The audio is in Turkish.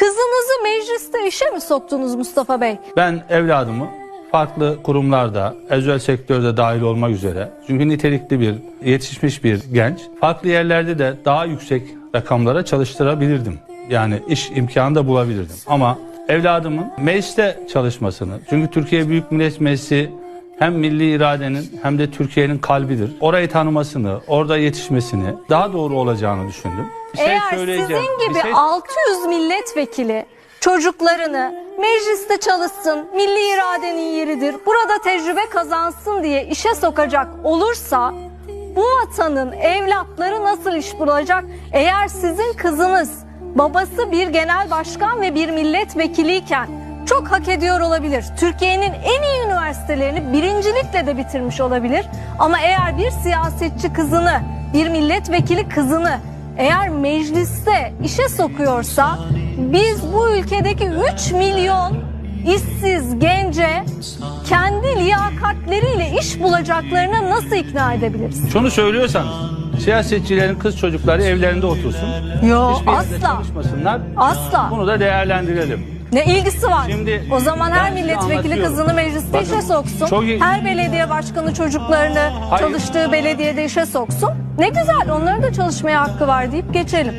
Kızınızı mecliste işe mi soktunuz Mustafa Bey? Ben evladımı farklı kurumlarda, özel sektörde dahil olmak üzere çünkü nitelikli bir, yetişmiş bir genç farklı yerlerde de daha yüksek rakamlara çalıştırabilirdim. Yani iş imkanı da bulabilirdim. Ama evladımın mecliste çalışmasını, çünkü Türkiye Büyük Millet Meclisi hem milli iradenin hem de Türkiye'nin kalbidir. Orayı tanımasını, orada yetişmesini daha doğru olacağını düşündüm. Bir şey Eğer söyleyeceğim. sizin Bir gibi şey- 600 milletvekili çocuklarını mecliste çalışsın, milli iradenin yeridir, burada tecrübe kazansın diye işe sokacak olursa bu vatanın evlatları nasıl iş bulacak? Eğer sizin kızınız babası bir genel başkan ve bir milletvekiliyken çok hak ediyor olabilir. Türkiye'nin en iyi üniversitelerini birincilikle de bitirmiş olabilir. Ama eğer bir siyasetçi kızını, bir milletvekili kızını eğer mecliste işe sokuyorsa biz bu ülkedeki 3 milyon işsiz gence kendi liyakatleriyle iş bulacaklarına nasıl ikna edebiliriz? Şunu söylüyorsanız siyasetçilerin kız çocukları evlerinde otursun. Yok Hiçbir asla. Asla. Bunu da değerlendirelim. Ne ilgisi var? Şimdi o zaman her milletvekili kızını mecliste Bakın, işe soksun. çok Her belediye başkanı çocuklarını Hayır. çalıştığı belediyede işe soksun. Ne güzel onların da çalışmaya hakkı var deyip geçelim.